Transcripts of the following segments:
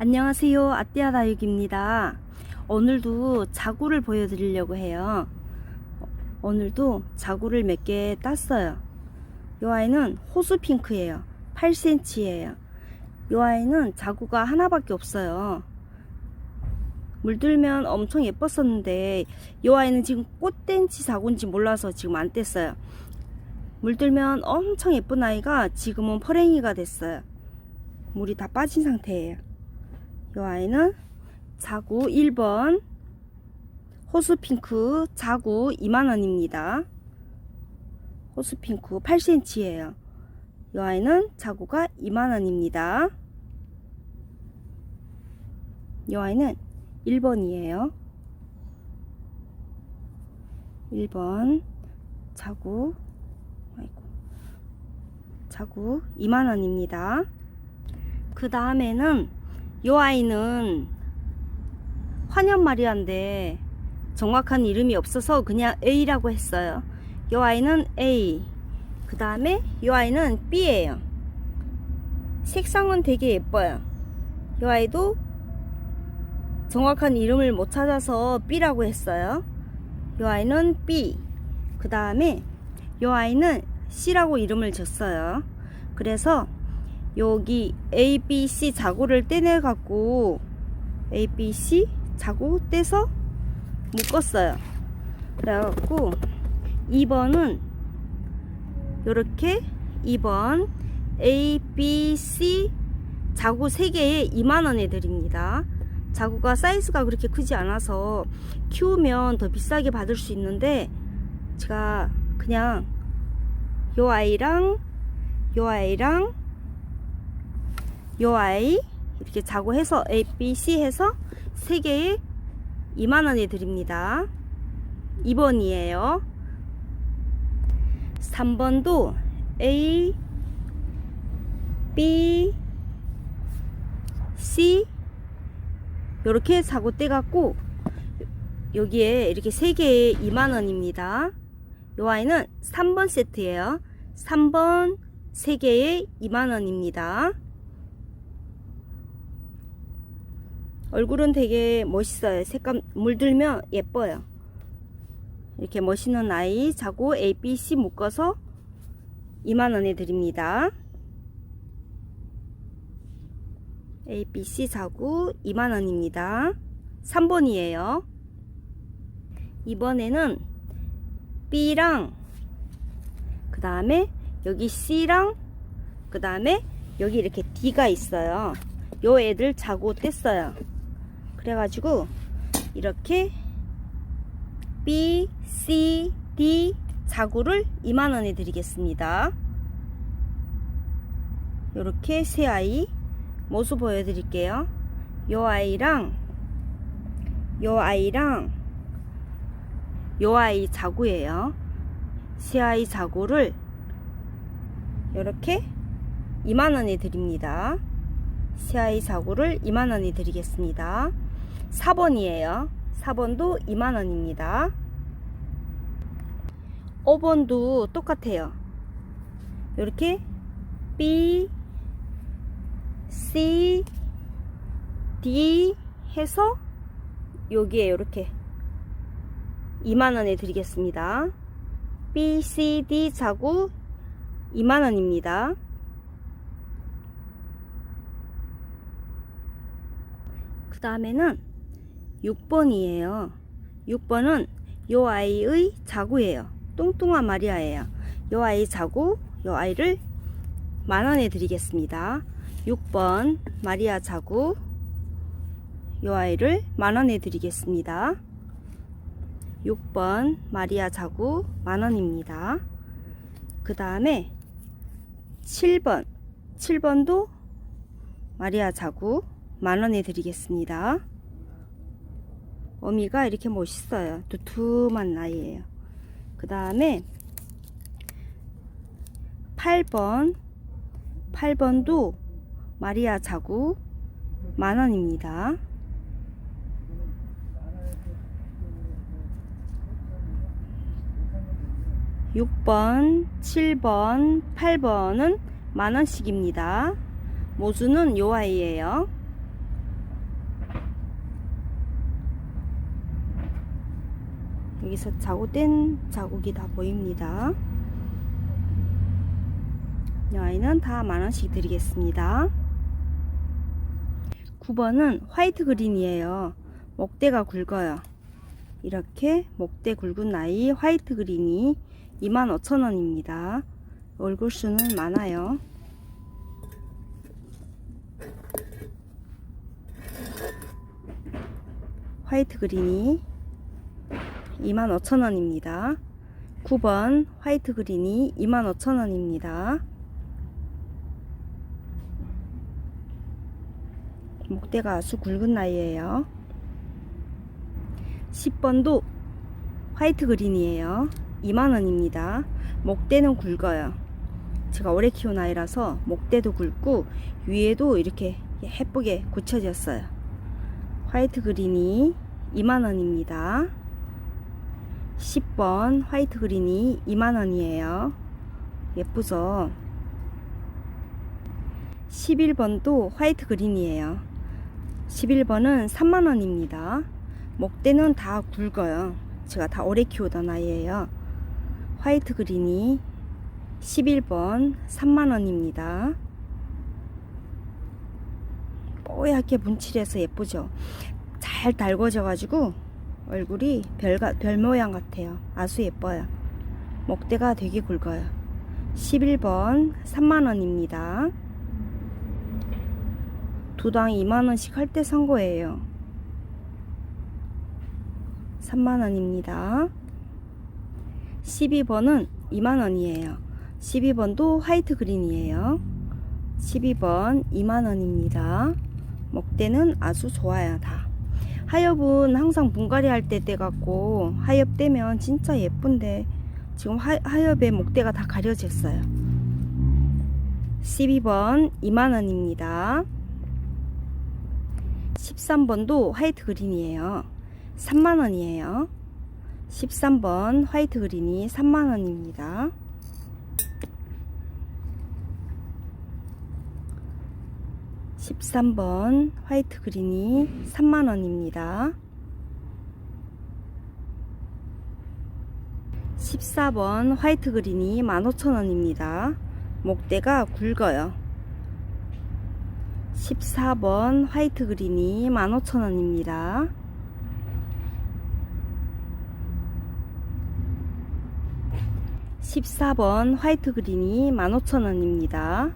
안녕하세요. 아띠아 다육입니다. 오늘도 자구를 보여드리려고 해요. 오늘도 자구를 몇 개 땄어요. 이 아이는 호수 핑크예요. 8cm예요. 이 아이는 자구가 하나밖에 없어요. 물들면 엄청 예뻤었는데 이 아이는 지금 꽃댄지 자구인지 몰라서 지금 안 뗐어요. 물들면 엄청 예쁜 아이가 지금은 퍼랭이가 됐어요. 물이 다 빠진 상태예요. 이 아이는 자구 1번 호수핑크 자구 2만원입니다. 호수핑크 8cm예요. 이 아이는 자구가 2만원입니다. 이 아이는 1번이에요. 1번 자구 아이고 자구 2만원입니다. 그 다음에는 이 아이는 환연 마리아인데 정확한 이름이 없어서 그냥 A라고 했어요. 이 아이는 A. 그 다음에 이 아이는 B예요. 색상은 되게 예뻐요. 이 아이도 정확한 이름을 못 찾아서 B라고 했어요. 이 아이는 B. 그 다음에 이 아이는 C라고 이름을 줬어요. 그래서 여기 A, B, C 자고를 떼내 갖고 A, B, C 자고 떼서 묶었어요. 그래갖고 2번은 이렇게 2번 A, B, C 자구 3개에 2만원에 드립니다. 자구가 사이즈가 그렇게 크지 않아서 키우면 더 비싸게 받을 수 있는데 제가 그냥 요 아이랑 요 아이랑 요 아이 이렇게 자고 해서 A, B, C 해서 3개에 2만원에 드립니다. 2번이에요. 3번도 A, B, C 요렇게 사고 떼갖고 여기에 이렇게 3개에 2만원입니다. 요 아이는 3번 세트예요. 3번 3개에 2만원입니다. 얼굴은 되게 멋있어요. 색감 물들면 예뻐요. 이렇게 멋있는 아이 자고 A, B, C 묶어서 2만원에 드립니다. A, B, C 자구 2만원입니다. 3번이에요. 이번에는 B랑 그 다음에 여기 C랑 그 다음에 여기 이렇게 D가 있어요. 요 애들 자고 뗐어요. 그래가지고 이렇게 B, C, D 자구를 2만원에 드리겠습니다. 이렇게 세 아이 모습 보여드릴게요. 요 아이랑 요 아이랑 요 아이 자구예요. 세 아이 자구를 이렇게 2만원에 드립니다. 세 아이 자구를 2만원에 드리겠습니다. 4번이에요. 4번도 2만원입니다. 5번도 똑같아요. 이렇게 B, C, D 해서 여기에 이렇게 2만원에 드리겠습니다. B, C, D 자구 2만원입니다. 그 다음에는 6번이에요. 6번은 요 아이의 자구예요. 뚱뚱한 마리아예요. 요 아이 자구, 요 아이를 만원에 드리겠습니다. 6번 마리아 자구, 요 아이를 만원에 드리겠습니다. 6번 마리아 자구 만원입니다. 그 다음에 7번, 7번도 마리아 자구 만원에 드리겠습니다. 어미가 이렇게 멋있어요. 두툼한 아이예요. 그 다음에 8번 8번도 마리아 자구 만원입니다. (6번) (7번) (8번은) 만원씩입니다 모수는 요 아이예요 여기서 자고된 자국이 다 보입니다. 이 아이는 다 만원씩 드리겠습니다. 9번은 화이트 그린이에요. 목대가 굵어요. 이렇게 목대 굵은 아이 화이트 그린이 25,000원입니다. 얼굴 수는 많아요. 화이트 그린이 25,000원입니다. 9번 화이트 그린이 25,000원입니다. 목대가 아주 굵은 나이에요. 10번도 화이트 그린이에요. 2만원입니다. 목대는 굵어요. 제가 오래 키운 아이라서 목대도 굵고 위에도 이렇게 예쁘게 굳혀졌어요. 화이트 그린이 2만원입니다. 10번 화이트 그린이 2만원이에요. 예쁘죠? 11번도 화이트 그린이에요. 11번은 3만원입니다. 목대는 다 굵어요. 제가 다 오래 키우던 아이예요. 화이트 그린이 11번 3만원입니다. 뽀얗게 분칠해서 예쁘죠? 잘 달궈져 가지고 얼굴이 별, 별 모양 같아요. 아주 예뻐요. 목대가 되게 굵어요. 11번 3만원입니다. 두당 2만원씩 할 때 산 거예요. 3만원입니다. 12번은 2만원이에요. 12번도 화이트 그린이에요. 12번 2만원입니다. 목대는 아주 좋아요, 다. 하엽은 항상 분갈이 할 때 떼갖고 하엽 떼면 진짜 예쁜데 지금 하, 하엽에 목대가 다 가려졌어요. 12번 2만원입니다. 13번도 화이트 그린이에요. 3만원이에요. 13번 화이트 그린이 3만원입니다. 13번 화이트 그린이 3만원입니다. 14번 화이트 그린이 15,000원입니다. 목대가 굵어요. 14번 화이트 그린이 15,000원입니다. 14번 화이트 그린이 15,000원입니다.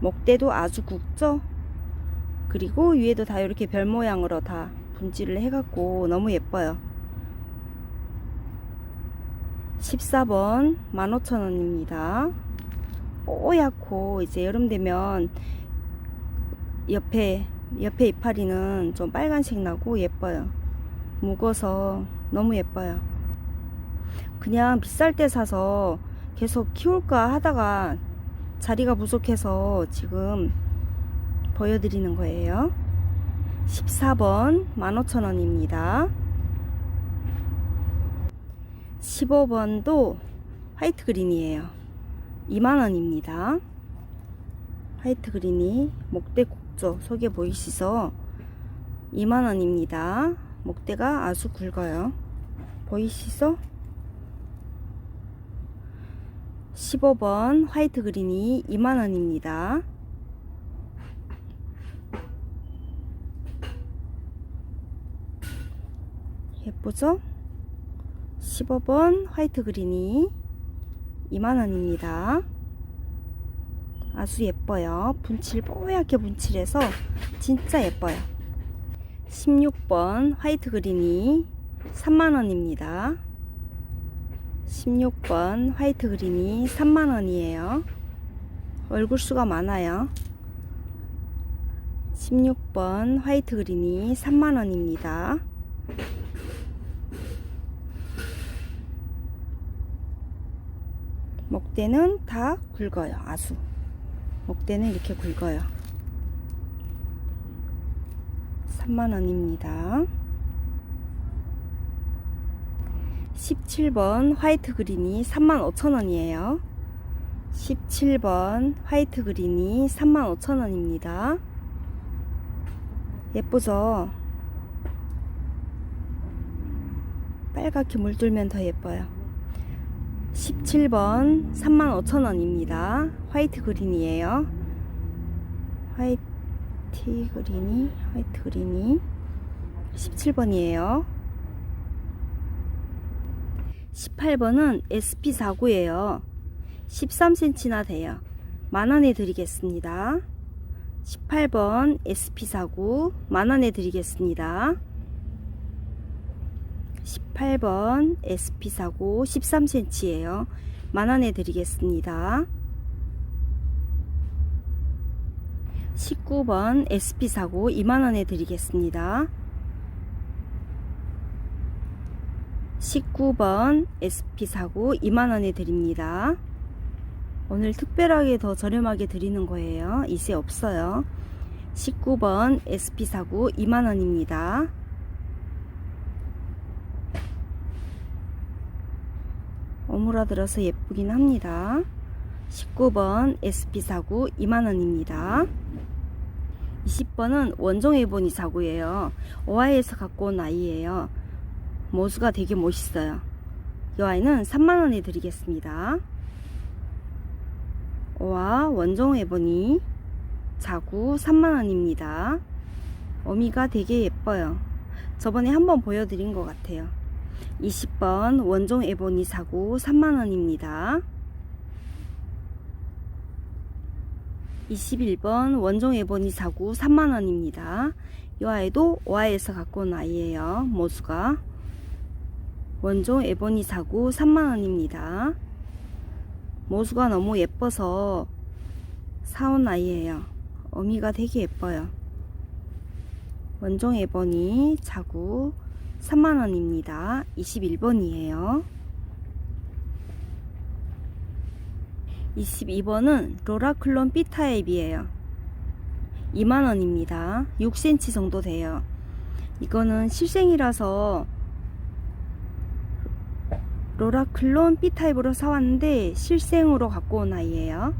목대도 아주 굵죠? 그리고 위에도 다 이렇게 별 모양으로 다 분칠을 해갖고 너무 예뻐요. 14번 15,000원입니다. 뽀얗고 이제 여름 되면 옆에 옆에 이파리는 좀 빨간색 나고 예뻐요. 묵어서 너무 예뻐요. 그냥 비쌀 때 사서 계속 키울까 하다가 자리가 부족해서 지금 보여드리는 거예요. 14번 15,000원입니다. 15번도 화이트 그린이에요. 2만원입니다. 화이트 그린이 목대 국조 속에 보이시죠? 2만원입니다. 목대가 아주 굵어요. 보이시죠? 15번 화이트 그린이 2만원입니다. 예쁘죠? 15번 화이트 그린이 2만원입니다. 아주 예뻐요. 분칠 뽀얗게 분칠해서 진짜 예뻐요. 16번 화이트 그린이 3만원입니다. 16번 화이트 그린이 3만원이에요. 얼굴 수가 많아요. 16번 화이트 그린이 3만원입니다. 목대는 다 굵어요. 아수. 목대는 이렇게 굵어요. 3만원입니다. 17번 화이트 그린이 35,000원이에요. 17번 화이트 그린이 35,000원입니다. 예쁘죠? 빨갛게 물들면 더 예뻐요. 17번 35,000원입니다. 화이트 그린이에요. 화이트 그린이, 화이트 그린이 17번이에요. 18번은 SP49예요. 13cm나 돼요. 만원에 드리겠습니다. 18번 SP49 만원에 드리겠습니다. 18번 SP49 13cm예요. 만원에 드리겠습니다. 19번 SP49 2만원에 드리겠습니다. 19번 SP49 2만원에 드립니다. 오늘 특별하게 더 저렴하게 드리는 거예요. 이세 없어요. 19번 SP49 2만원입니다. 오므라들어서 예쁘긴 합니다. 19번 SP49 2만원입니다. 20번은 원종 에보니 사구예요. 오하이에서 갖고 온 아이예요. 모수가 되게 멋있어요. 이 아이는 3만원에 드리겠습니다. 오와 원종 에보니 자구 3만원입니다. 어미가 되게 예뻐요. 저번에 한번 보여드린 것 같아요. 20번 원종 에보니 사구 3만원입니다. 21번 원종 에보니 사구 3만원입니다. 이 아이도 오아에서 갖고 온 아이예요. 모수가. 원종 에보니 사구 3만원입니다. 모수가 너무 예뻐서 사온 아이예요. 어미가 되게 예뻐요. 원종 에보니 자구 3만원입니다. 21번이에요. 22번은 로라클론 B타입이에요. 2만원입니다. 6cm 정도 돼요. 이거는 실생이라서 로라클론 B타입으로 사왔는데 실생으로 갖고 온 아이예요.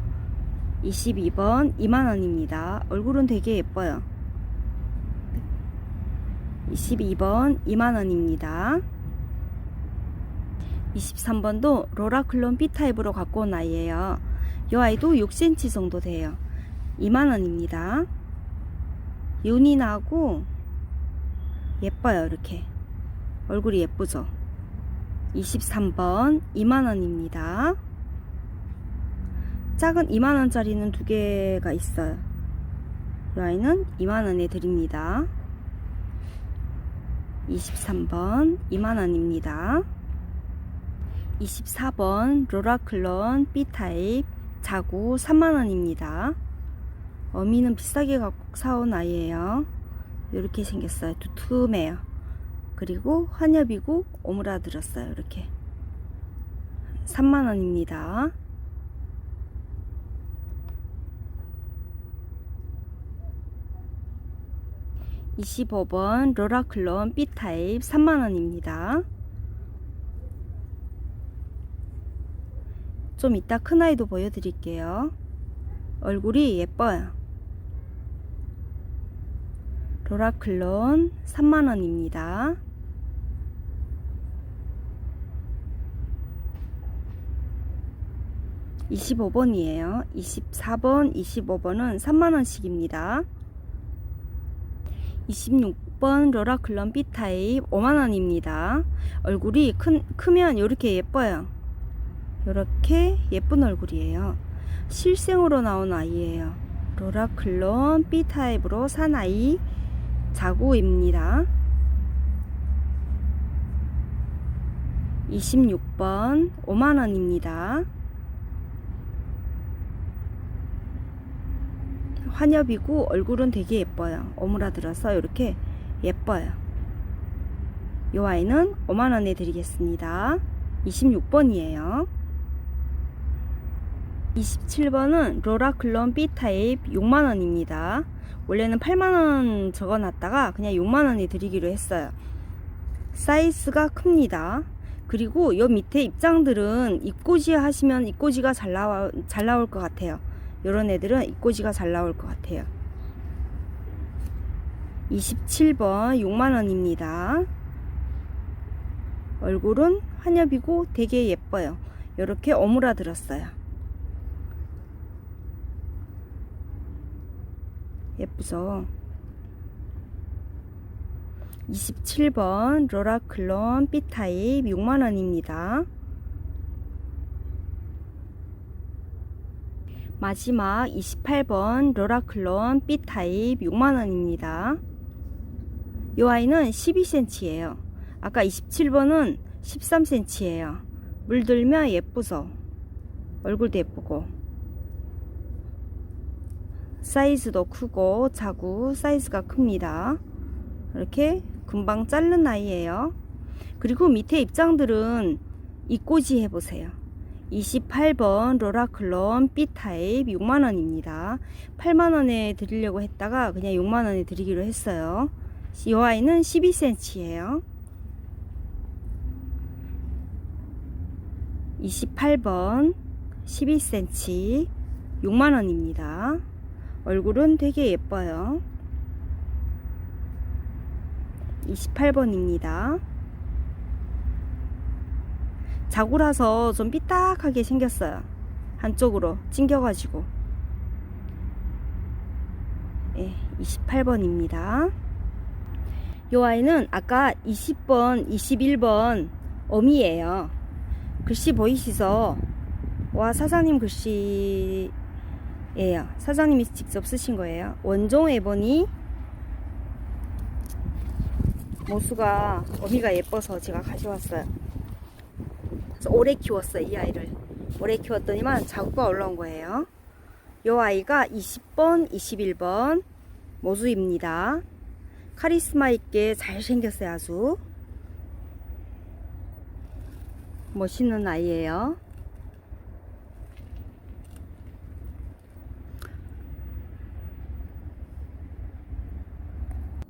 22번 2만원입니다. 얼굴은 되게 예뻐요. 22번 2만원입니다. 23번도 로라클론 B타입으로 갖고 온 아이예요. 이 아이도 6cm 정도 돼요. 2만원입니다. 윤이 나고 예뻐요 이렇게 얼굴이 예쁘죠 23번 2만원입니다 작은 2만원짜리는 두 개가 있어요 이 아이는 2만원에 드립니다 23번 2만원입니다. 24번 로라클론 B타입 자구 3만원입니다. 어미는 비싸게 갖고 사온 아이예요. 이렇게 생겼어요. 두툼해요. 그리고 환엽이고 오므라들었어요. 이렇게. 3만원입니다 25번 로라클론 B타입 3만원입니다. 좀 이따 큰아이도 보여드릴게요. 얼굴이 예뻐요. 로라클론 3만원입니다. (25번이에요) (24번) (25번은) (3만원씩입니다) (26번) 로라클론 B타입 (5만원입니다) 얼굴이 큰, 크면 이렇게 예뻐요 이렇게 예쁜 얼굴이에요 실생으로 나온 아이예요 로라클론 B타입으로 산 아이 자구입니다. 26번 5만원입니다. 환엽이고 얼굴은 되게 예뻐요. 오므라들어서 이렇게 예뻐요. 이 아이는 5만원에 드리겠습니다. 26번이에요. 27번은 로라클론 B타입 6만원입니다. 원래는 8만원 적어놨다가 그냥 6만원에 드리기로 했어요. 사이즈가 큽니다. 그리고 요 밑에 입장들은 입꼬지 하시면 입꼬지가 잘, 나와, 잘 나올 것 같아요. 요런 애들은 입꼬지가 잘 나올 것 같아요. 27번 6만원입니다. 얼굴은 한엽이고 되게 예뻐요. 이렇게 오므라들었어요. 예쁘죠? 27번 로라클론 B타입 6만원입니다. 마지막 28번 로라클론 B타입 6만원입니다. 이 아이는 12cm예요. 아까 27번은 13cm예요. 물들면 예쁘죠? 얼굴도 예쁘고. 사이즈도 크고 자구 사이즈가 큽니다. 이렇게 금방 자른 아이예요. 그리고 밑에 입장들은 이꼬지 해보세요. 28번 로라클론 B타입 6만원입니다. 8만원에 드리려고 했다가 그냥 6만원에 드리기로 했어요. 이 아이는 12cm예요. 28번 12cm 6만원입니다. 얼굴은 되게 예뻐요. 28번입니다. 자구라서 좀 삐딱하게 생겼어요. 한쪽으로 찡겨가지고. 예, 28번입니다. 이 아이는 아까 20번, 21번 어미예요. 글씨 보이시죠? 와, 사장님 글씨예요. 사장님이 직접 쓰신 거예요. 원종 에보니 모수가 어미가 예뻐서 제가 가져왔어요. 오래 키웠어요, 이 아이를. 오래 키웠더니만 자구가 올라온 거예요. 이 아이가 20번, 21번 모수입니다. 카리스마 있게 잘생겼어요, 아주. 멋있는 아이예요.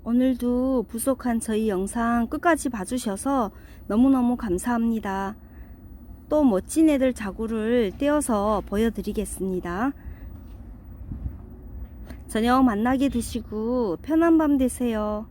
오늘도 부족한 저희 영상 끝까지 봐주셔서 너무너무 감사합니다. 또 멋진 애들 자구를 떼어서 보여드리겠습니다. 저녁 만나게 드시고 편한 밤 되세요.